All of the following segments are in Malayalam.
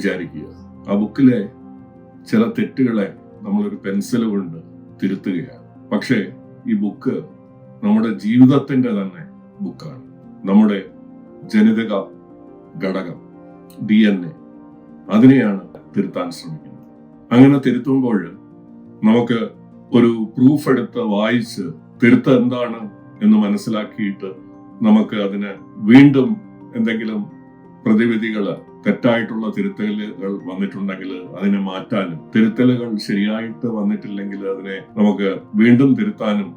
വിചാരിക്കുക. ആ ബുക്കിലെ ചില തെറ്റുകളെ നമ്മളൊരു പെൻസിൽ കൊണ്ട് തിരുത്തുകയാണ്. പക്ഷേ ഈ ബുക്ക് നമ്മുടെ ജീവിതത്തിന്റെ തന്നെ ബുക്കാണ്. നമ്മുടെ ജനിതക ഘടകം ഡി എൻ എ. അതിനെയാണ് തിരുത്താൻ ശ്രമിക്കുന്നത്. അങ്ങനെ തിരുത്തുമ്പോൾ നമുക്ക് ഒരു പ്രൂഫ് എടുത്ത് വായിച്ച് തിരുത്ത് എന്താണ് എന്ന് മനസ്സിലാക്കിയിട്ട് നമുക്ക് അതിന് വീണ്ടും എന്തെങ്കിലും പ്രതിവിധികൾ തെറ്റായിട്ടുള്ള തിരുത്തലുകൾ വന്നിട്ടുണ്ടെങ്കിൽ അതിനെ മാറ്റാനും തിരുത്തലുകൾ ശരിയായിട്ട് വന്നിട്ടില്ലെങ്കിൽ അതിനെ നമുക്ക് വീണ്ടും തിരുത്താനും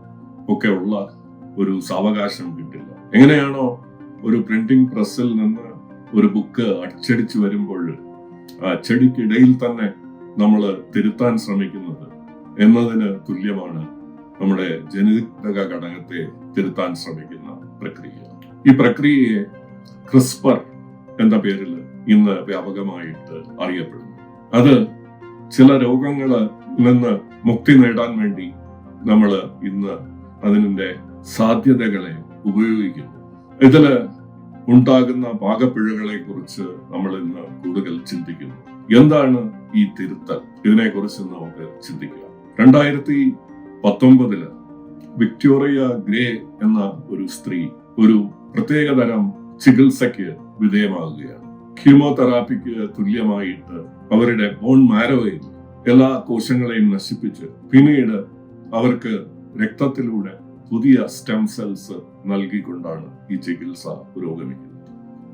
ഒക്കെ ഉള്ള ഒരു സാവകാശം കിട്ടില്ല. എങ്ങനെയാണോ ഒരു പ്രിന്റിംഗ് പ്രസ്സിൽ നിന്ന് ഒരു ബുക്ക് അച്ചടിച്ചു വരുമ്പോൾ ആ അച്ചടിക്കിടയിൽ തന്നെ നമ്മൾ തിരുത്താൻ ശ്രമിക്കുന്നത് എന്നതിന് തുല്യമാണ് നമ്മുടെ ജനിതക ഘടകത്തെ തിരുത്താൻ ശ്രമിക്കുന്ന പ്രക്രിയ. ഈ പ്രക്രിയയെ ക്രിസ്പർ എന്ന പേരിൽ ഇന്ന് വ്യാപകമായിട്ട് അറിയപ്പെടുന്നു. അത് ചില രോഗങ്ങളിൽ നിന്ന് മുക്തി നേടാൻ വേണ്ടി നമ്മൾ ഇന്ന് അതിന്റെ സാധ്യതകളെ ഉപയോഗിക്കുന്നു. ഇതിൽ ഉണ്ടാകുന്ന പാകപ്പിഴകളെ കുറിച്ച് നമ്മൾ ഇന്ന് കൂടുതൽ ചിന്തിക്കുന്നു. എന്താണ് ഈ തിരുത്തൽ? ഇതിനെക്കുറിച്ച് നമുക്ക് ചിന്തിക്കാം. രണ്ടായിരത്തി പത്തൊമ്പതിൽ വിക്ടോറിയ ഗ്രേ എന്ന ഒരു സ്ത്രീ ഒരു പ്രത്യേകതരം ചികിത്സയ്ക്ക് വിധേയമാകുകയാണ് കീമോതെറാപ്പിക്ക് തുല്യമായിട്ട് അവരുടെ ബോൺ മാരവയിൽ എല്ലാ കോശങ്ങളെയും നശിപ്പിച്ച് പിന്നീട് അവർക്ക് രക്തത്തിലൂടെ പുതിയ സ്റ്റെം സെൽസ് നൽകിക്കൊണ്ടാണ് ഈ ചികിത്സ പുരോഗമിക്കുന്നത്.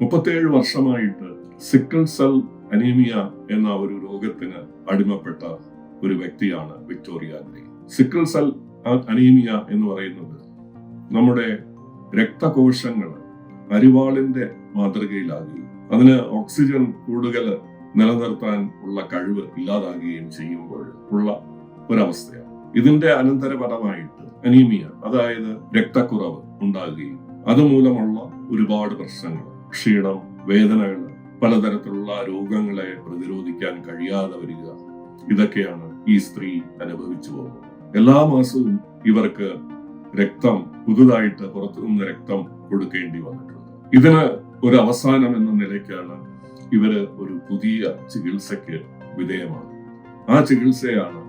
മുപ്പത്തേഴ് വർഷമായിട്ട് സിക്കിൾ സെൽ അനീമിയ എന്ന ഒരു രോഗത്തിന് അടിമപ്പെട്ട ഒരു വ്യക്തിയാണ് Victoria Grey. Sickle cell anaemia എന്ന് പറയുന്നത് നമ്മുടെ രക്തകോശങ്ങൾ അരിവാളിന്റെ മാതൃകയിലാകുകയും അതിന് ഓക്സിജൻ കൂടുതൽ നിലനിർത്താൻ ഉള്ള കഴിവ് ഇല്ലാതാകുകയും ചെയ്യുമ്പോൾ ഉള്ള ഒരവസ്ഥയാണ്. ഇതിന്റെ അനന്തരപരമായിട്ട് അനീമിയ അതായത് രക്തക്കുറവ് ഉണ്ടാകുകയും അതുമൂലമുള്ള ഒരുപാട് പ്രശ്നങ്ങൾ ക്ഷീണം വേദനകൾ പലതരത്തിലുള്ള രോഗങ്ങളെ പ്രതിരോധിക്കാൻ കഴിയാതെ വരിക. ഇതൊക്കെയാണ് ഈ സ്ത്രീ അനുഭവിച്ചു പോകുന്നത്. എല്ലാ മാസവും ഇവർക്ക് രക്തം പുതുതായിട്ട് പുറത്തുനിന്ന് രക്തം കൊടുക്കേണ്ടി വന്നിട്ടുണ്ട്. ഇതിന് ഒരു അവസാനം എന്ന നിലയ്ക്കാണ് ഇവർ ഒരു പുതിയ ചികിത്സയ്ക്ക് വിധേയമാണ് ആ ചികിത്സയാണ്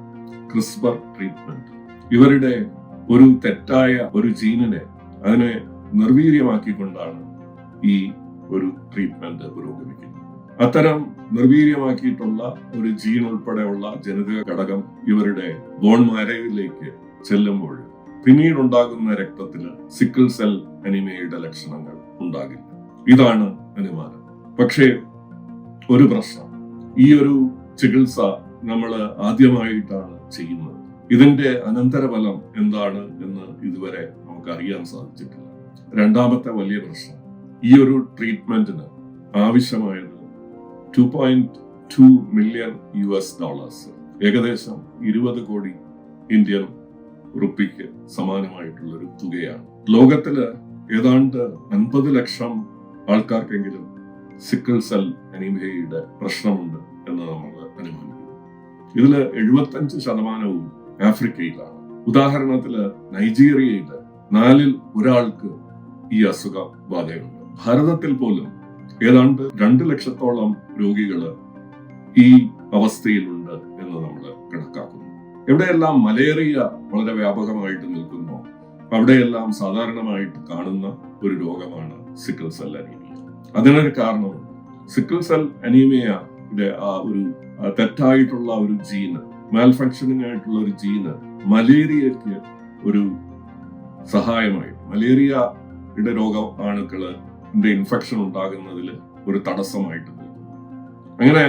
ക്രിസ്പർ ട്രീറ്റ്മെന്റ്. ഇവരുടെ ഒരു തെറ്റായ ഒരു ജീനിനെ അതിനെ നിർവീര്യമാക്കിക്കൊണ്ടാണ് ഈ ഒരു ട്രീറ്റ്മെന്റ് പുരോഗമിക്കുന്നത്. അത്തരം നിർവീര്യമാക്കിയിട്ടുള്ള ഒരു ജീൻ ഉൾപ്പെടെയുള്ള ജനിതക ഘടകം ഇവരുടെ ബോൺ മാരയിലേക്ക് ചെല്ലുമ്പോൾ പിന്നീടുണ്ടാകുന്ന രക്തത്തിന് സിക്കിൾ സെൽ അനിമയുടെ ലക്ഷണങ്ങൾ ഉണ്ടാകില്ല. ഇതാണ് അനുമാനം. പക്ഷേ ഒരു പ്രശ്നം. ഈ ഒരു ചികിത്സ നമ്മൾ ആദ്യമായിട്ടാണ് ചെയ്യുന്നത്. ഇതിന്റെ അനന്തരഫലം എന്താണ് എന്ന് ഇതുവരെ നമുക്ക് അറിയാൻ സാധിച്ചിട്ടില്ല. രണ്ടാമത്തെ വലിയ പ്രശ്നം ഈ ഒരു ട്രീറ്റ്മെന്റിന് ആവശ്യമായത് two point two million U S dollars ഏകദേശം ഇരുപത് കോടി ഇന്ത്യൻ റുപ്പിക്ക് സമാനമായിട്ടുള്ള ഒരു തുകയാണ്. ലോകത്തിൽ ഏതാണ്ട് അൻപത് ലക്ഷം ആൾക്കാർക്കെങ്കിലും സിക്കിൾ സെൽ അനീമിയയുടെ പ്രശ്നമുണ്ട് എന്ന് നമ്മൾ അനുമാനിക്കുന്നു. ഇതിൽ എഴുപത്തഞ്ച് ശതമാനവും ആഫ്രിക്കയിലാണ്. ഉദാഹരണത്തിൽ നൈജീരിയയിൽ നാലിൽ ഒരാൾക്ക് ഈ അസുഖ ബാധയുണ്ട്. ഭാരതത്തിൽ പോലും ഏതാണ്ട് രണ്ട് ലക്ഷത്തോളം രോഗികൾ ഈ അവസ്ഥയിലുണ്ട് എന്ന് നമ്മൾ കണക്കാക്കുന്നു. എവിടെയെല്ലാം മലേറിയ വളരെ വ്യാപകമായിട്ട് നിൽക്കുന്നു അവിടെയെല്ലാം സാധാരണമായിട്ട് കാണുന്ന ഒരു രോഗമാണ് സിക്കിൾ സെൽ അനീമിയ അതിനൊരു കാരണമുണ്ട് സിക്കിൾ സെൽ അനീമിയ ആ ഒരു തെറ്റായിട്ടുള്ള ഒരു ജീന് മാൽ ഫങ്ഷനിങ് ആയിട്ടുള്ള ഒരു ജീന് മലേറിയക്ക് ഒരു സഹായമായി. മലേറിയയുടെ രോഗ അണുക്കൾ ഇൻഫെക്ഷൻ ഉണ്ടാകുന്നതിൽ ഒരു തടസ്സമായിട്ട് അങ്ങനെ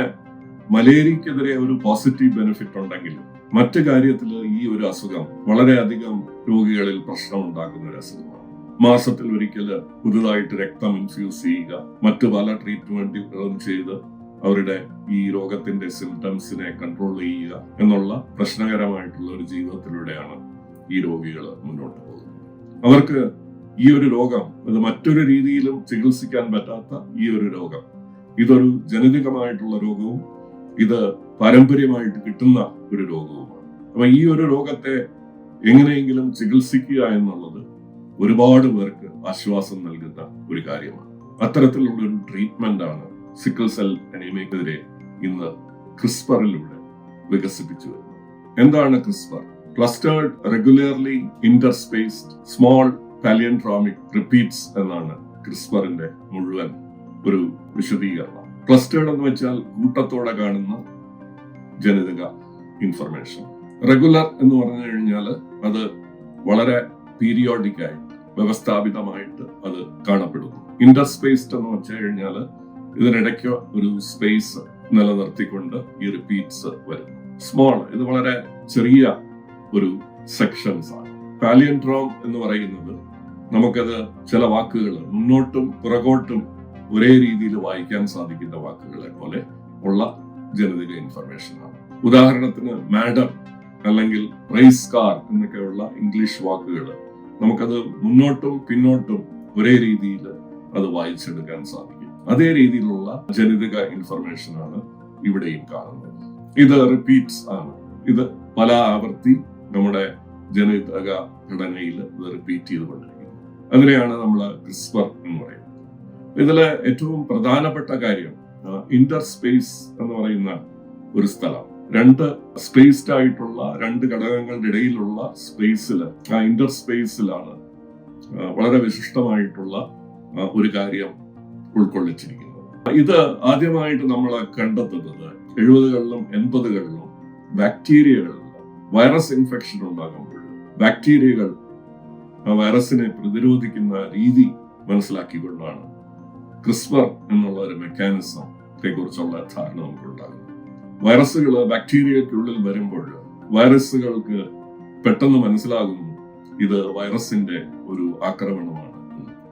മലേറിയക്കെതിരെ ഒരു പോസിറ്റീവ് ബെനിഫിറ്റ് ഉണ്ടെങ്കിൽ മറ്റു കാര്യത്തിൽ ഈ ഒരു അസുഖം വളരെയധികം രോഗികളിൽ പ്രശ്നം ഉണ്ടാക്കുന്ന ഒരു അസുഖമാണ്. മാസത്തിൽ ഒരിക്കൽ പുതുതായിട്ട് രക്തം ഇൻഫ്യൂസ് ചെയ്യുക. മറ്റു പല ട്രീറ്റ്മെന്റുകളും ചെയ്ത് അവരുടെ ഈ രോഗത്തിന്റെ സിംറ്റംസിനെ കൺട്രോൾ ചെയ്യുക എന്നുള്ള പ്രശ്നകരമായിട്ടുള്ള ഒരു ജീവിതത്തിലൂടെയാണ് ഈ രോഗികൾ മുന്നോട്ട് പോകുന്നത്. അവർക്ക് ഈ ഒരു രോഗം അത് മറ്റൊരു രീതിയിലും ചികിത്സിക്കാൻ പറ്റാത്ത ഈ ഒരു രോഗം ഇതൊരു ജനിതകമായിട്ടുള്ള രോഗവും ഇത് പാരമ്പര്യമായിട്ട് കിട്ടുന്ന ഒരു രോഗവുമാണ്. അപ്പൊ ഈ ഒരു രോഗത്തെ എങ്ങനെയെങ്കിലും ചികിത്സിക്കുക എന്നുള്ളത് ഒരുപാട് പേർക്ക് ആശ്വാസം നൽകുന്ന ഒരു കാര്യമാണ്. അത്തരത്തിലുള്ള ഒരു ട്രീറ്റ്മെന്റ് ആണ് സിക്കിൾ സെൽ അനീമയ്ക്കെതിരെ ഇന്ന് ക്രിസ്പറിലൂടെ വികസിപ്പിച്ചു വരുന്നത്. എന്താണ് CRISPR clustered regularly interspaced small palindromic repeats എന്നാണ് ക്രിസ്പറിന്റെ മുഴുവൻ ഒരു വിശദീകരണം. ക്ലസ്റ്റേർഡ് എന്ന് വെച്ചാൽ കൂട്ടത്തോടെ കാണുന്ന ജനിതക ഇൻഫർമേഷൻ റെഗുലർ എന്ന് പറഞ്ഞു കഴിഞ്ഞാൽ അത് വളരെ പീരിയോഡിക് ആയിട്ട് വ്യവസ്ഥാപിതമായിട്ട് അത് കാണപ്പെടുന്നു. ഇന്റർസ്പേസ്ഡ് എന്ന് വെച്ച് കഴിഞ്ഞാൽ ഇതിനിടയ്ക്ക് ഒരു സ്പേസ് നിലനിർത്തിക്കൊണ്ട് ഈ റിപ്പീറ്റ്സ് വരുന്നു. സ്മോൾ ഇത് വളരെ ചെറിയ ഒരു സെക്ഷൻസ് ആണ്. പാലിയൻഡ്രോം എന്ന് പറയുന്നത് നമുക്കത് ചില വാക്കുകൾ മുന്നോട്ടും പുറകോട്ടും ഒരേ രീതിയിൽ വായിക്കാൻ സാധിക്കുന്ന വാക്കുകളെ പോലെ ഉള്ള ജനതിക ഇൻഫർമേഷൻ ആണ്. ഉദാഹരണത്തിന് മാഡം അല്ലെങ്കിൽ റൈസ് കാർ എന്നൊക്കെയുള്ള ഇംഗ്ലീഷ് വാക്കുകൾ നമുക്കത് മുന്നോട്ടും പിന്നോട്ടും ഒരേ രീതിയിൽ അത് വായിച്ചെടുക്കാൻ സാധിക്കും. അതേ രീതിയിലുള്ള ജനിതക ഇൻഫർമേഷൻ ആണ് ഇവിടെയും കാണുന്നത്. ഇത് റിപ്പീറ്റ്സ് ആണ്. ഇത് പല ആവർത്തി നമ്മുടെ ജനിതക ഘടനയിൽ ഇത് റിപ്പീറ്റ് ചെയ്തുകൊണ്ടിരിക്കുന്നു. അതിനെയാണ് നമ്മൾ ക്രിസ്പർ എന്ന് പറയുന്നത്. ഇതിൽ ഏറ്റവും പ്രധാനപ്പെട്ട കാര്യം ഇന്റർ സ്പേസ് എന്ന് പറയുന്ന ഒരു സ്ഥലം. രണ്ട് സ്പേസ്ഡ് ആയിട്ടുള്ള രണ്ട് ഘടകങ്ങളുടെ ഇടയിലുള്ള സ്പേസിൽ ആ ഇന്റർ സ്പേസിലാണ് വളരെ വിശിഷ്ടമായിട്ടുള്ള ഒരു കാര്യം ഉൾക്കൊള്ളിച്ചിരിക്കുന്നത്. ഇത് ആദ്യമായിട്ട് നമ്മൾ കണ്ടെത്തുന്നത് എഴുപതുകളിലും എൺപതുകളിലും ബാക്ടീരിയകളിൽ വൈറസ് ഇൻഫെക്ഷൻ ഉണ്ടാകുമ്പോൾ ബാക്ടീരിയകൾ വൈറസിനെ പ്രതിരോധിക്കുന്ന രീതി മനസ്സിലാക്കിക്കൊണ്ടാണ് ക്രിസ്പർ എന്നുള്ള ഒരു മെക്കാനിസത്തെ കുറിച്ചുള്ള ധാരണ നമുക്കുണ്ടാകുന്നത്. വൈറസുകൾ ബാക്ടീരിയക്കുള്ളിൽ വരുമ്പോൾ വൈറസുകൾക്ക് പെട്ടെന്ന് മനസ്സിലാകുന്നു ഇത് വൈറസിന്റെ ഒരു ആക്രമണമാണ്.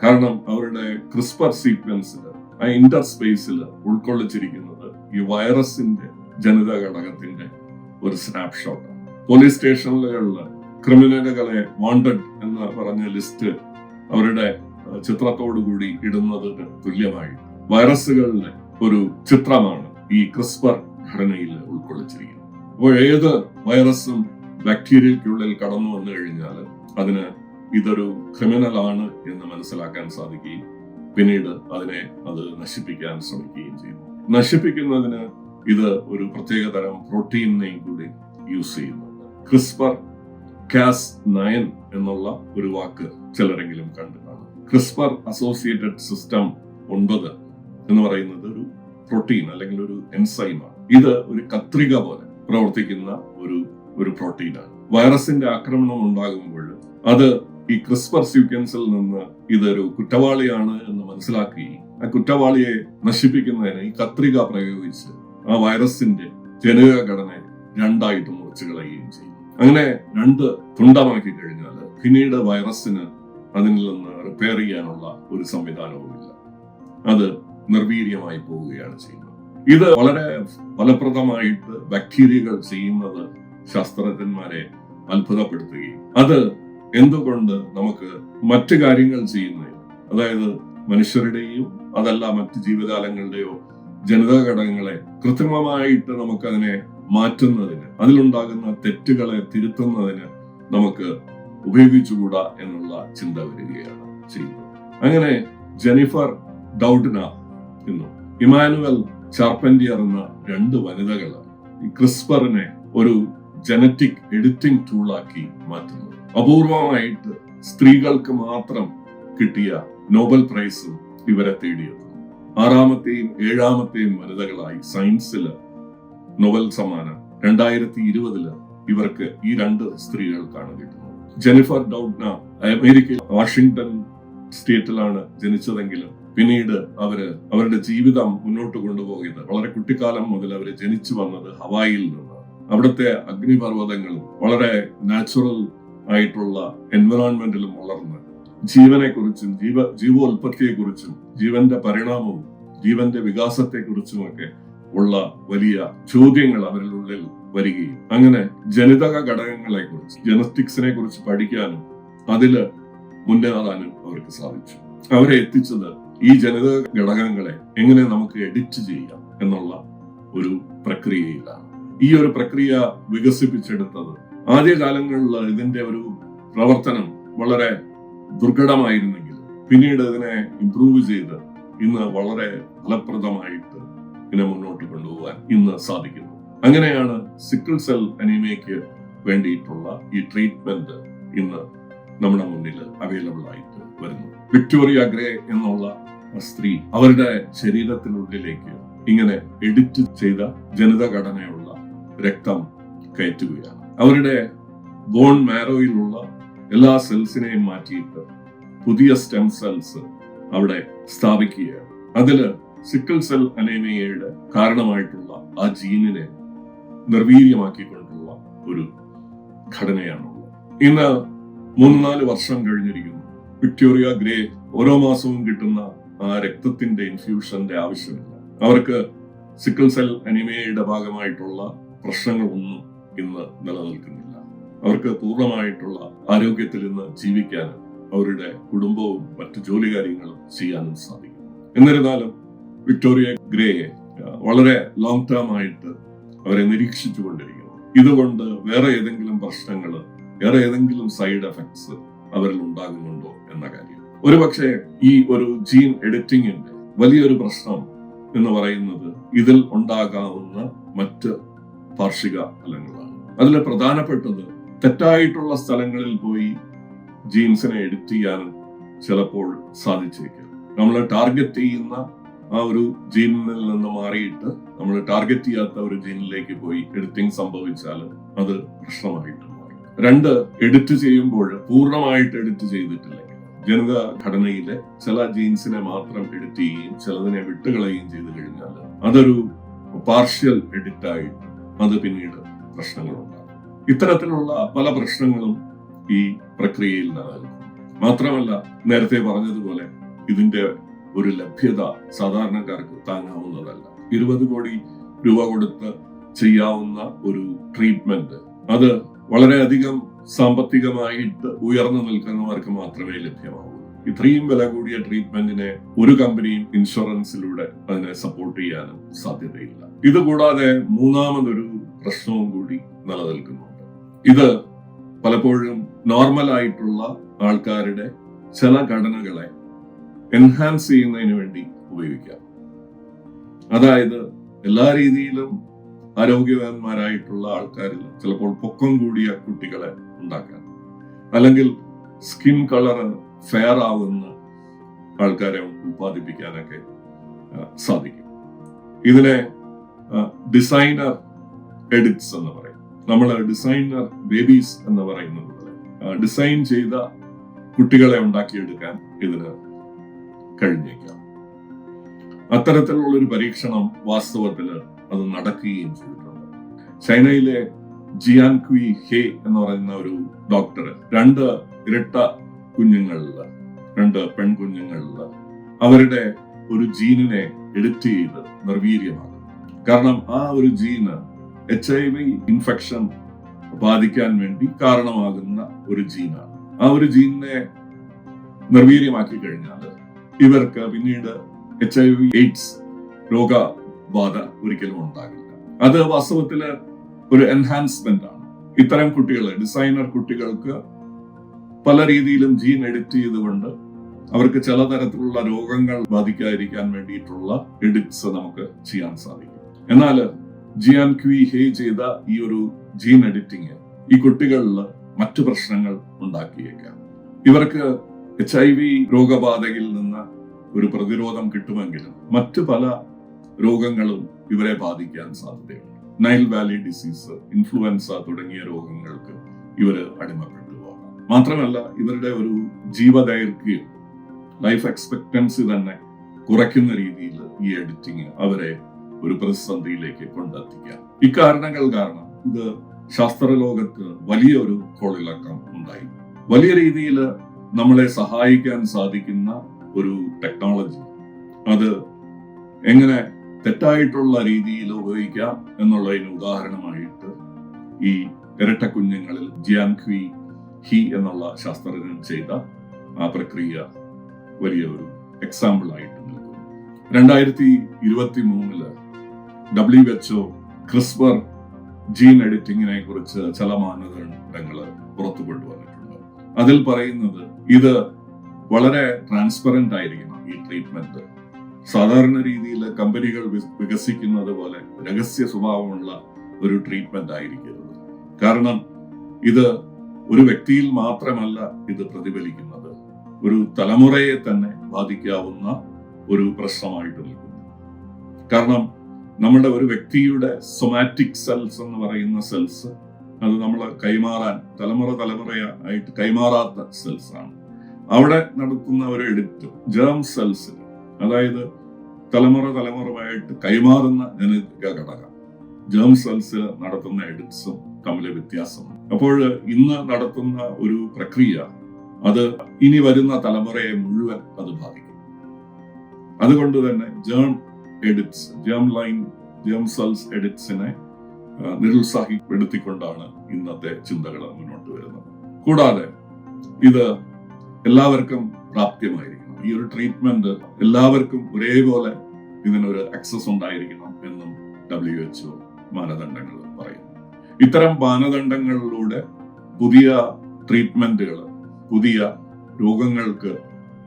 കാരണം അവരുടെ ക്രിസ്പർ സീക്വൻസിൽ ആ ഇന്റർ സ്പേസിൽ ഉൾക്കൊള്ളിച്ചിരിക്കുന്നത് ഈ വൈറസിന്റെ ജനിത ഘടകത്തിന്റെ ഒരു സ്നാപ്ഷോട്ട് പോലീസ് സ്റ്റേഷനുകളിൽ ക്രിമിനലുകളെ വാണ്ടഡ് എന്ന് പറഞ്ഞ ലിസ്റ്റ് അവരുടെ ചിത്രത്തോടുകൂടി ചിത്രത്തോടു കൂടി ഇടുന്നതിന് തുല്യമായി വൈറസുകളുടെ ഒരു ചിത്രമാണ് ഈ ക്രിസ്പർ ഘടനയിൽ ഉൾക്കൊള്ളിച്ചിരിക്കുന്നു. അപ്പോൾ ഏത് വൈറസും ബാക്ടീരിയയ്ക്കുള്ളിൽ കടന്നു വന്നു കഴിഞ്ഞാൽ അതിന് ഇതൊരു ക്രിമിനൽ ആണ് എന്ന് മനസ്സിലാക്കാൻ സാധിക്കുകയും പിന്നീട് അതിനെ അത് നശിപ്പിക്കാൻ ശ്രമിക്കുകയും ചെയ്യുന്നു. നശിപ്പിക്കുന്നതിന് ഇത് ഒരു പ്രത്യേക തരം പ്രോട്ടീനെയും കൂടി യൂസ് ചെയ്യുന്നു. ക്രിസ്പർ കാസ് നയൻ എന്നുള്ള ഒരു വാക്ക് ചിലരെങ്കിലും കണ്ടു കാണും. ക്രിസ്പർ അസോസിയേറ്റഡ് സിസ്റ്റം ഒൻപത് എന്ന് പറയുന്നത് ഒരു പ്രോട്ടീൻ അല്ലെങ്കിൽ ഒരു എൻസൈമാണ് ഇത് ഒരു കത്രിക പോലെ പ്രവർത്തിക്കുന്ന ഒരു ഒരു പ്രോട്ടീനാണ്. വൈറസിന്റെ ആക്രമണം ഉണ്ടാകുമ്പോൾ അത് ഈ ക്രിസ്പർ സീക്വൻസിൽ നിന്ന് ഇതൊരു കുറ്റവാളിയാണ് എന്ന് മനസ്സിലാക്കുകയും ആ കുറ്റവാളിയെ നശിപ്പിക്കുന്നതിന് ഈ കത്രിക പ്രയോഗിച്ച് ആ വൈറസിന്റെ ജനിതക ഘടന രണ്ടായിട്ട് മുറിച്ചു കളയുകയും ചെയ്യും. അങ്ങനെ രണ്ട് തുണ്ടമാക്കി കഴിഞ്ഞാൽ പിന്നീട് വൈറസിന് അതിൽ നിന്ന് റിപ്പയർ ചെയ്യാനുള്ള ഒരു സംവിധാനവുമില്ല. അത് നിർവീര്യമായി പോവുകയാണ് ചെയ്യുന്നത്. ഇത് വളരെ ഫലപ്രദമായിട്ട് ബാക്ടീരിയകൾ ചെയ്യുന്നത് ശാസ്ത്രജ്ഞന്മാരെ അത്ഭുതപ്പെടുത്തുകയും അത് എന്തുകൊണ്ട് നമുക്ക് മറ്റു കാര്യങ്ങൾ ചെയ്യുന്ന അതായത് മനുഷ്യരുടെയും അതല്ല മറ്റ് ജീവജാലങ്ങളുടെയോ ജനിതക ഘടകങ്ങളെ കൃത്രിമമായിട്ട് നമുക്കതിനെ മാറ്റുന്നതിന് അതിലുണ്ടാകുന്ന തെറ്റുകളെ തിരുത്തുന്നതിന് നമുക്ക് ഉപയോഗിച്ചുകൂടാ എന്നുള്ള ചിന്ത വരികയാണ് ചെയ്യുന്നത്. അങ്ങനെ ജെനിഫർ ഡൗഡ്ന എന്നും ഇമാനുവൽ ചാർപ്പന്റിയർ എന്ന രണ്ട് വനിതകൾ ഈ ക്രിസ്പറിനെ ഒരു ജനറ്റിക് എഡിറ്റിംഗ് ടൂളാക്കി മാറ്റുന്നു അപൂർവമായിട്ട് സ്ത്രീകൾക്ക് മാത്രം കിട്ടിയ നോബൽ പ്രൈസും ഇവരെ തേടിയെത്തുന്നു. ആറാമത്തെയും ഏഴാമത്തെയും വനിതകളായി സയൻസിൽ നോബൽ സമ്മാനം രണ്ടായിരത്തി ഇരുപതിൽ ഇവർക്ക് ഈ രണ്ട് സ്ത്രീകൾക്കാണ് കിട്ടുന്നത്. ജെനിഫർ ഡൗഡ്ന അമേരിക്കയിൽ വാഷിംഗ്ടൺ സ്റ്റേറ്റിലാണ് ജനിച്ചതെങ്കിലും പിന്നീട് അവർ അവരുടെ ജീവിതം മുന്നോട്ട് കൊണ്ടുപോയത് വളരെ കുട്ടിക്കാലം മുതൽ അവർ ജനിച്ചു വന്നത് ഹവായിൽ നിന്നാണ് അവിടുത്തെ അഗ്നിപർവതങ്ങളും വളരെ നാച്ചുറൽ ആയിട്ടുള്ള എൻവറോൺമെന്റിലും വളർന്ന് ജീവനെ കുറിച്ചും ജീവ ജീവോൽപത്തിയെ കുറിച്ചും ജീവന്റെ പരിണാമവും ജീവന്റെ വികാസത്തെ കുറിച്ചുമൊക്കെ ഉള്ള വലിയ ചോദ്യങ്ങൾ അവരുടെ ഉള്ളിൽ വരികയും അങ്ങനെ ജനിതക ഘടകങ്ങളെ കുറിച്ച് ജനസ്റ്റിക്സിനെ കുറിച്ച് പഠിക്കാനും അതിൽ മുന്നേറാനും അവർക്ക് സാധിച്ചു. അവരെ എത്തിച്ചത് ഈ ജനിതക ഘടകങ്ങളെ എങ്ങനെ നമുക്ക് എഡിറ്റ് ചെയ്യാം എന്നുള്ള ഒരു പ്രക്രിയയിലാണ്. ഈ ഒരു പ്രക്രിയ വികസിപ്പിച്ചെടുത്തത് ആദ്യകാലങ്ങളിൽ ഇതിന്റെ ഒരു പ്രവർത്തനം വളരെ ദുർഘടമായിരുന്നെങ്കിൽ പിന്നീട് ഇതിനെ ഇംപ്രൂവ് ചെയ്ത് ഇന്ന് വളരെ ഫലപ്രദമായിട്ട് ഇതിനെ മുന്നോട്ട് കൊണ്ടുപോകാൻ ഇന്ന് സാധിക്കുന്നു. അങ്ങനെയാണ് സിക്കിൾ സെൽ അനീമയ്ക്ക് വേണ്ടിയിട്ടുള്ള ഈ ട്രീറ്റ്മെന്റ് ഇന്ന് നമ്മുടെ മുന്നിൽ അവൈലബിൾ ആയിട്ട് വരുന്നു വിക്ടോറിയ ഗ്രേ എന്നുള്ള സ്ത്രീ അവരുടെ ശരീരത്തിനുള്ളിലേക്ക് ഇങ്ങനെ എഡിറ്റ് ചെയ്ത ജനിതഘടനയുള്ള രക്തം കയറ്റുകയാണ്. അവരുടെ ബോൺ മാരോയിലുള്ള എല്ലാ സെൽസിനെയും മാറ്റിയിട്ട് പുതിയ സ്റ്റെം സെൽസ് അവിടെ സ്ഥാപിക്കുകയാണ്. അതിൽ സിക്കിൾ സെൽ അനേമിയയുടെ കാരണമായിട്ടുള്ള ആ ജീനിനെ നിർവീര്യമാക്കിക്കൊണ്ടുള്ള ഒരു ഘടനയാണുള്ളത്. ഇന്ന് മൂന്ന് നാല് വർഷം കഴിഞ്ഞിരിക്കുന്നു. വിക്ടോറിയ ഗ്രേ ഓരോ മാസവും കിട്ടുന്ന ആ രക്തത്തിന്റെ ഇൻഫ്യൂഷന്റെ ആവശ്യമില്ല. അവർക്ക് സിക്കിൾ സെൽ അനിമയയുടെ ഭാഗമായിട്ടുള്ള പ്രശ്നങ്ങളൊന്നും ഇന്ന് നിലനിൽക്കുന്നില്ല. അവർക്ക് പൂർണമായിട്ടുള്ള ആരോഗ്യത്തിൽ ഇന്ന് ജീവിക്കാനും അവരുടെ കുടുംബവും മറ്റു ജോലി കാര്യങ്ങളും ചെയ്യാനും സാധിക്കും. എന്നിരുന്നാലും വിക്ടോറിയ ഗ്രേയെ വളരെ ലോങ് ടേം ആയിട്ട് അവരെ നിരീക്ഷിച്ചു കൊണ്ടിരിക്കുന്നു ഇതുകൊണ്ട് വേറെ ഏതെങ്കിലും പ്രശ്നങ്ങൾ വേറെ ഏതെങ്കിലും സൈഡ് എഫക്ട്സ് അവരിൽ ഉണ്ടാകുന്നുണ്ടോ? എന്ന കാര്യം. ഒരുപക്ഷെ ഈ ഒരു ജീൻ എഡിറ്റിംഗിന്റെ വലിയൊരു പ്രശ്നം എന്ന് പറയുന്നത് ഇതിൽ ഉണ്ടാകാവുന്ന മറ്റ് പാർഷിക ഫലങ്ങളാണ്. അതിൽ പ്രധാനപ്പെട്ടത് തെറ്റായിട്ടുള്ള സ്ഥലങ്ങളിൽ പോയി ജീൻസിനെ എഡിറ്റ് ചെയ്യാൻ ചിലപ്പോൾ സാധിച്ചേക്കാം. നമ്മൾ ടാർഗറ്റ് ചെയ്യുന്ന ആ ഒരു ജീനിൽ നിന്ന് മാറിയിട്ട് നമ്മൾ ടാർഗറ്റ് ചെയ്യാത്ത ഒരു ജീനിലേക്ക് പോയി എഡിറ്റിംഗ് സംഭവിച്ചാൽ അത് പ്രശ്നമായിട്ട് മാറും. രണ്ട് എഡിറ്റ് ചെയ്യുമ്പോൾ പൂർണമായിട്ട് എഡിറ്റ് ചെയ്തിട്ടില്ലെങ്കിൽ ജനിത ഘടനയിലെ ചില ജീൻസിനെ മാത്രം എഡിറ്റ് ചെയ്യുകയും ചിലതിനെ വിട്ടുകളയുകയും ചെയ്തു കഴിഞ്ഞാൽ അതൊരു പാർഷ്യൽ എഡിറ്റായി അത് പിന്നീട് പ്രശ്നങ്ങളുണ്ടാകും. ഇത്തരത്തിലുള്ള പല പ്രശ്നങ്ങളും ഈ പ്രക്രിയയിൽ നിലനിൽക്കും. മാത്രമല്ല നേരത്തെ പറഞ്ഞതുപോലെ ഇതിന്റെ ഒരു ലഭ്യത സാധാരണക്കാർക്ക് താങ്ങാവുന്നതല്ല. ഇരുപത് കോടി രൂപ കൊടുത്ത് ചെയ്യാവുന്ന ഒരു ട്രീറ്റ്മെന്റ് അത് വളരെയധികം സാമ്പത്തികമായിട്ട് ഉയർന്നു നിൽക്കുന്നവർക്ക് മാത്രമേ ലഭ്യമാവൂ. ഇത്രയും വില കൂടിയ ട്രീറ്റ്മെന്റിനെ ഒരു കമ്പനിയും ഇൻഷുറൻസിലൂടെ അതിനെ സപ്പോർട്ട് ചെയ്യാനും സാധ്യതയില്ല. ഇതുകൂടാതെ മൂന്നാമതൊരു പ്രശ്നവും കൂടി നിലനിൽക്കുന്നുണ്ട്. ഇത് പലപ്പോഴും നോർമൽ ആയിട്ടുള്ള ആൾക്കാരുടെ ചില ഘടനകളെ എൻഹാൻസ് ചെയ്യുന്നതിന് വേണ്ടി ഉപയോഗിക്കാം. അതായത് എല്ലാ രീതിയിലും ആരോഗ്യവാന്മാരായിട്ടുള്ള ആൾക്കാരിൽ ചിലപ്പോൾ പൊക്കം കൂടിയ കുട്ടികളെ ഉണ്ടാക്കാൻ. അല്ലെങ്കിൽ സ്കിൻ കളർ ഫെയർ ആവുന്ന ആൾക്കാരെ ഉത്പാദിപ്പിക്കാനൊക്കെ സാധിക്കും. ഇതിനെ ഡിസൈനർ എഡിറ്റ്സ് എന്ന് പറയും. നമ്മൾ ഡിസൈനർ ബേബീസ് എന്ന് പറയുന്നത് ഡിസൈൻ ചെയ്ത കുട്ടികളെ ഉണ്ടാക്കിയെടുക്കാൻ ഇതിന് കഴിഞ്ഞേക്കാം. അത്തരത്തിലുള്ള ഒരു പരീക്ഷണം വാസ്തവത്തിൽ അത് നടക്കുകയും ചെയ്തിട്ടുണ്ട്. ചൈനയിലെ ജിയാൻ ക്വി ഹേ എന്ന് പറയുന്ന ഒരു ഡോക്ടർ രണ്ട് ഇരട്ട കുഞ്ഞുങ്ങളിൽ രണ്ട് പെൺകുഞ്ഞുങ്ങളിൽ അവരുടെ ഒരു ജീനിനെ എഡിറ്റ് ചെയ്ത് നിർവീര്യമാക്കും കാരണം ആ ഒരു ജീന് എച്ച് ഐ വി ഇൻഫെക്ഷൻ ബാധിക്കാൻ വേണ്ടി കാരണമാകുന്ന ഒരു ജീനാണ്. ആ ഒരു ജീനിനെ നിർവീര്യമാക്കി കഴിഞ്ഞാൽ ഇവർക്ക് പിന്നീട് എച്ച് ഐ വി എയ്ഡ്സ് രോഗബാധ ഒരിക്കലും ഉണ്ടാകില്ല. അത് വാസ്തവത്തിൽ ഒരു എൻഹാൻസ്മെന്റ് ആണ്. ഇത്തരം കുട്ടികളെ ഡിസൈനർ കുട്ടികൾക്ക് പല രീതിയിലും ജീൻ എഡിറ്റ് ചെയ്തുകൊണ്ട് അവർക്ക് ചില തരത്തിലുള്ള രോഗങ്ങൾ ബാധിക്കാതിരിക്കാൻ വേണ്ടിയിട്ടുള്ള എഡിറ്റ്സ് നമുക്ക് ചെയ്യാൻ സാധിക്കും. എന്നാൽ ജിയാൻ ക്വി ഹേ ചെയ്ത ഈ ഒരു ജീൻ എഡിറ്റിംഗ് ഈ കുട്ടികളിൽ മറ്റു പ്രശ്നങ്ങൾ ഉണ്ടാക്കിയേക്കാം. ഇവർക്ക് എച്ച് ഐ വി രോഗബാധയിൽ നിന്ന് ഒരു പ്രതിരോധം കിട്ടുമെങ്കിലും മറ്റു പല രോഗങ്ങളും ഇവരെ ബാധിക്കാൻ സാധ്യതയുണ്ട്. നൈൽ വാലി ഡിസീസ് ഇൻഫ്ലുവൻസ തുടങ്ങിയ രോഗങ്ങൾക്ക് ഇവർ അടിമപ്പെട്ടു മാത്രമല്ല ഇവരുടെ ഒരു ജീവദൈർഘ്യം ലൈഫ് എക്സ്പെക്ടൻസി തന്നെ കുറയ്ക്കുന്ന രീതിയിൽ ഈ എഡിറ്റിംഗ് അവരെ ഒരു പ്രതിസന്ധിയിലേക്ക് കൊണ്ടെത്തിക്കാം ഇക്കാരണങ്ങൾ കാരണം ഇത് ശാസ്ത്രലോകത്ത് വലിയൊരു കോളിളക്കം ഉണ്ടായി. വലിയ രീതിയിൽ നമ്മളെ സഹായിക്കാൻ സാധിക്കുന്ന ഒരു ടെക്നോളജി അത് എങ്ങനെ തെറ്റായിട്ടുള്ള രീതിയിൽ ഉപയോഗിക്കാം എന്നുള്ളതിന് ഉദാഹരണമായിട്ട് ഈ ഇരട്ട കുഞ്ഞുങ്ങളിൽ ഹി എന്നുള്ള ശാസ്ത്രജ്ഞൻ ചെയ്ത ആ പ്രക്രിയ വലിയ ഒരു എക്സാമ്പിൾ ആയിട്ട് നിൽക്കുന്നു. രണ്ടായിരത്തി ഇരുപത്തി മൂന്നിൽ W H O CRISPR gene എഡിറ്റിങ്ങിനെ കുറിച്ച് ചില മാനദണ്ഡങ്ങൾ പുറത്തു കൊണ്ടുവന്നിട്ടുണ്ട്. അതിൽ പറയുന്നത് ഇത് വളരെ ട്രാൻസ്പെറന്റ് ആയിരിക്കണം ഈ ട്രീറ്റ്മെന്റ് സാധാരണ രീതിയിൽ കമ്പനികൾ വികസിക്കുന്നത് പോലെ രഹസ്യ സ്വഭാവമുള്ള ഒരു ട്രീറ്റ്മെന്റ് ആയിരിക്കരുത്. കാരണം ഇത് ഒരു വ്യക്തിയിൽ മാത്രമല്ല ഇത് പ്രതിഫലിക്കുന്നത്. ഒരു തലമുറയെ തന്നെ ബാധിക്കാവുന്ന ഒരു പ്രശ്നമായിട്ട് നിൽക്കുന്നു. കാരണം നമ്മുടെ ഒരു വ്യക്തിയുടെ സൊമാറ്റിക് സെൽസ് എന്ന് പറയുന്ന സെൽസ് അത് നമ്മൾ കൈമാറാൻ തലമുറ തലമുറയായിട്ട് കൈമാറാത്ത സെൽസ് ആണ്. അവിടെ നടത്തുന്ന ഒരു എഡിറ്റ് ജേം സെൽസ് അതായത് തലമുറ തലമുറമായിട്ട് കൈമാറുന്ന ജനിതക ഘടകം. ജേം സെൽസ് നടത്തുന്ന എഡിറ്റ്സും തമ്മിലെ വ്യത്യാസമാണ് അപ്പോൾ ഇന്ന് നടത്തുന്ന ഒരു പ്രക്രിയ അത് ഇനി വരുന്ന തലമുറയെ മുഴുവൻ അത് ബാധിക്കും. അതുകൊണ്ട് തന്നെ germ edits germ line germ cells എഡിറ്റ്സിനെ നിരുത്സാഹിപ്പെടുത്തിക്കൊണ്ടാണ് ഇന്നത്തെ ചിന്തകൾ മുന്നോട്ട് വരുന്നത്. കൂടാതെ ഇത് എല്ലാവർക്കും പ്രാപ്യമായിരിക്കണം ഈ ഒരു ട്രീറ്റ്മെന്റ് എല്ലാവർക്കും ഒരേപോലെ ഇതിനൊരു ആക്സസ് ഉണ്ടായിരിക്കണം എന്നും ഡബ്ല്യു എച്ച്ഒ മാനദണ്ഡങ്ങൾ പറയുന്നു. ഇത്തരം മാനദണ്ഡങ്ങളിലൂടെ പുതിയ ട്രീറ്റ്മെന്റുകൾ പുതിയ രോഗങ്ങൾക്ക്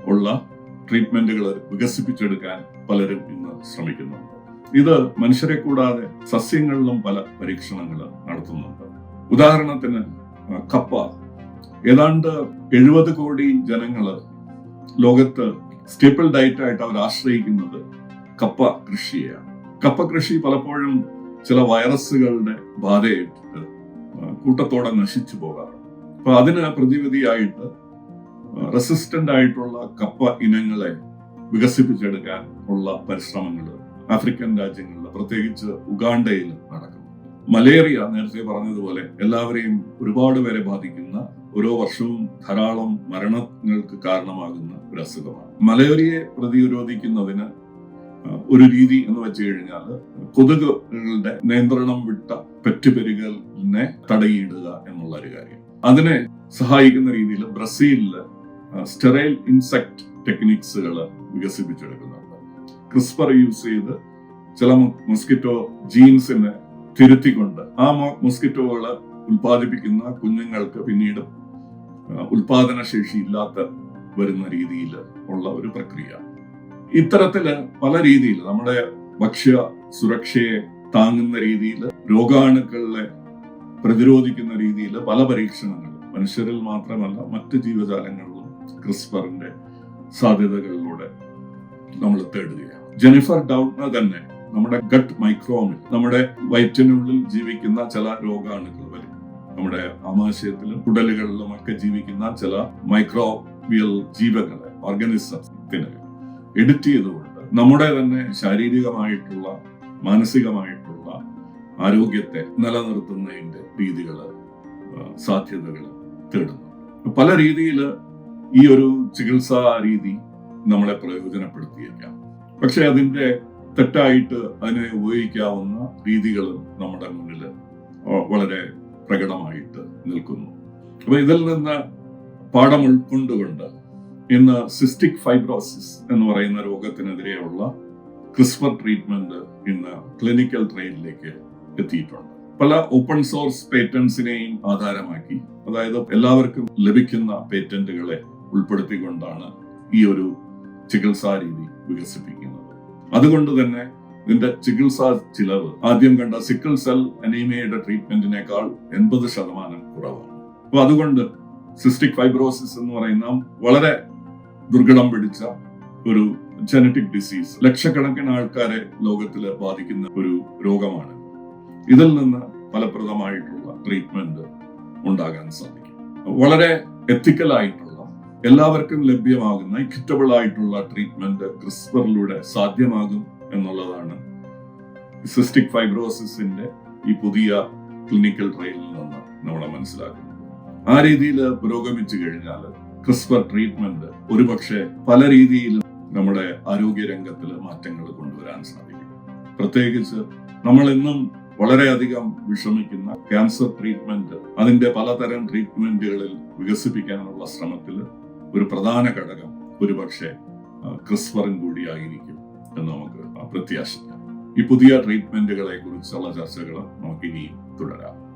ഉള്ള ട്രീറ്റ്മെന്റുകൾ വികസിപ്പിച്ചെടുക്കാൻ പലരും ഇന്ന് ശ്രമിക്കുന്നുണ്ട്. ഇത് മനുഷ്യരെ കൂടാതെ സസ്യങ്ങളിലും പല പരീക്ഷണങ്ങൾ നടത്തുന്നുണ്ട്. ഉദാഹരണത്തിന് കപ്പ. ഏതാണ്ട് എഴുപത് കോടി ജനങ്ങൾ ലോകത്ത് സ്റ്റേപ്പിൾ ഡയറ്റ് ആയിട്ട് അവർ ആശ്രയിക്കുന്നത് കപ്പ കൃഷിയെയാണ്. കപ്പ കൃഷി പലപ്പോഴും ചില വൈറസുകളുടെ ബാധയേറ്റിട്ട് കൂട്ടത്തോടെ നശിച്ചു പോകാറുണ്ട്. അപ്പൊ അതിന് പ്രതിവിധിയായിട്ട് റെസിസ്റ്റന്റ് ആയിട്ടുള്ള കപ്പ ഇനങ്ങളെ വികസിപ്പിച്ചെടുക്കാൻ ഉള്ള പരിശ്രമങ്ങൾ ആഫ്രിക്കൻ രാജ്യങ്ങളിൽ പ്രത്യേകിച്ച് ഉഗാണ്ടയിൽ നടക്കുന്നു. മലേറിയ നേരത്തെ പറഞ്ഞതുപോലെ എല്ലാവരെയും ഒരുപാട് പേരെ ബാധിക്കുന്ന ഓരോ വർഷവും ധാരാളം മരണങ്ങൾക്ക് കാരണമാകുന്ന ഒരു അസുഖമാണ്. മലേറിയയെ പ്രതിരോധിക്കുന്നതിന് ഒരു രീതി എന്ന് വെച്ച് കഴിഞ്ഞാൽ കൊതുകുകളുടെ നിയന്ത്രണം വിട്ട പെറ്റുപെരുകളിനെ തടയിടുക എന്നുള്ള ഒരു കാര്യം. അതിനെ സഹായിക്കുന്ന രീതിയിൽ ബ്രസീലിൽ സ്റ്റെറൈൽ ഇൻസെക്ട് ടെക്നിക്സുകൾ വികസിപ്പിച്ചെടുക്കുന്നുണ്ട്. ക്രിസ്പർ യൂസ് ചെയ്ത് ചില മൊസ്കിറ്റോ ജീൻസിനെ തിരുത്തിക്കൊണ്ട് ആ മൊസ്കിറ്റോകൾ ഉൽപ്പാദിപ്പിക്കുന്ന കുഞ്ഞുങ്ങൾക്ക് പിന്നീട് ഉൽപാദന ശേഷി ഇല്ലാത്ത വരുന്ന രീതിയിൽ ഉള്ള ഒരു പ്രക്രിയ. ഇത്തരത്തിൽ പല രീതിയിൽ നമ്മുടെ ഭക്ഷ്യ സുരക്ഷയെ താങ്ങുന്ന രീതിയിൽ രോഗാണുക്കളെ പ്രതിരോധിക്കുന്ന രീതിയിൽ പല പരീക്ഷണങ്ങളും മനുഷ്യരിൽ മാത്രമല്ല മറ്റ് ജീവജാലങ്ങളിലും ക്രിസ്പറിന്റെ സാധ്യതകളിലൂടെ നമ്മൾ തേടുകയാണ്. ജെനിഫർ ഡൗട്ട്ന തന്നെ നമ്മുടെ ഗട്ട് മൈക്രോമിൽ നമ്മുടെ വയറ്റിനുള്ളിൽ ജീവിക്കുന്ന ചില രോഗാണുക്കൾ നമ്മുടെ ആമാശയത്തിലും കുടലുകളിലും ഒക്കെ ജീവിക്കുന്ന ചില മൈക്രോബിയൽ ജീവകളെ ഓർഗനിസത്തിന് എഡിറ്റ് ചെയ്തുകൊണ്ട് നമ്മുടെ തന്നെ ശാരീരികമായിട്ടുള്ള മാനസികമായിട്ടുള്ള ആരോഗ്യത്തെ നിലനിർത്തുന്നതിന്റെ രീതികൾ സാധ്യതകൾ തേടുന്നു. പല രീതിയിൽ ഈ ഒരു ചികിത്സാ രീതി നമ്മളെ പ്രയോജനപ്പെടുത്തിയേക്കാം. പക്ഷെ അതിന്റെ തെറ്റായിട്ട് അതിനെ ഉപയോഗിക്കാവുന്ന രീതികളും നമ്മുടെ മുന്നിൽ വളരെ പ്രകടമായിട്ട് നിൽക്കുന്നു. അപ്പൊ ഇതിൽ നിന്ന് പാഠം ഉൾക്കൊണ്ടുകൊണ്ട് ഇന്ന് സിസ്റ്റിക് ഫൈബ്രോസിസ് എന്ന് പറയുന്ന രോഗത്തിനെതിരെയുള്ള ക്രിസ്പർ ട്രീറ്റ്മെന്റ് ഇന്ന് ക്ലിനിക്കൽ ട്രയലിലേക്ക് എത്തിയിട്ടുണ്ട്. പല ഓപ്പൺ സോഴ്സ് പേറ്റന്റ്സിനെയും ആധാരമാക്കി അതായത് എല്ലാവർക്കും ലഭിക്കുന്ന പേറ്റന്റുകളെ ഉൾപ്പെടുത്തിക്കൊണ്ടാണ് ഈ ഒരു ചികിത്സാ രീതി വികസിപ്പിക്കുന്നത്. അതുകൊണ്ട് തന്നെ ഇതിന്റെ ചികിത്സാ ചിലവ്. ആദ്യം കണ്ട സിക്കിൾ സെൽ അനീമിയയുടെ ട്രീറ്റ്മെന്റിനേക്കാൾ എൺപത് ശതമാനം കുറവാണ്. അപ്പൊ അതുകൊണ്ട് സിസ്റ്റിക് ഫൈബ്രോസിസ് എന്ന് പറയുന്ന വളരെ ദുർഘടം പിടിച്ച ഒരു ജനറ്റിക് ഡിസീസ് ലക്ഷക്കണക്കിന് ആൾക്കാരെ ലോകത്തിൽ ബാധിക്കുന്ന ഒരു രോഗമാണ്. ഇതിൽ നിന്ന് ഫലപ്രദമായിട്ടുള്ള ട്രീറ്റ്മെന്റ് ഉണ്ടാകാൻ സാധിക്കും. വളരെ എത്തിക്കലായിട്ടുള്ള എല്ലാവർക്കും ലഭ്യമാകുന്ന ഇക്വിറ്റബിൾ ആയിട്ടുള്ള ട്രീറ്റ്മെന്റ് ക്രിസ്പറിലൂടെ സാധ്യമാകും എന്നുള്ളതാണ് സിസ്റ്റിക് ഫൈബ്രോസിസിന്റെ ഈ പുതിയ ക്ലിനിക്കൽ ട്രയലിൽ നിന്ന് നമ്മൾ മനസ്സിലാക്കുന്നത്. ആ രീതിയിൽ പുരോഗമിച്ചു കഴിഞ്ഞാൽ ക്രിസ്പർ ട്രീറ്റ്മെന്റ് ഒരുപക്ഷെ പല രീതിയിലും നമ്മുടെ ആരോഗ്യ രംഗത്തിൽ മാറ്റങ്ങൾ കൊണ്ടുവരാൻ സാധിക്കും. പ്രത്യേകിച്ച് നമ്മൾ ഇന്നും വളരെയധികം വിഷമിക്കുന്ന ക്യാൻസർ ട്രീറ്റ്മെന്റ് അതിന്റെ പലതരം ട്രീറ്റ്മെന്റുകളിൽ വികസിപ്പിക്കാനുള്ള ശ്രമത്തിൽ ഒരു പ്രധാന ഘടകം ഒരുപക്ഷെ ക്രിസ്പറും കൂടിയായിരിക്കും എന്ന് നമുക്ക് പ്രത്യാശിക്കാം. ഈ പുതിയ ട്രീറ്റ്മെന്റുകളെ കുറിച്ചുള്ള ചർച്ചകൾ നമുക്ക് ഇനിയും തുടരാം.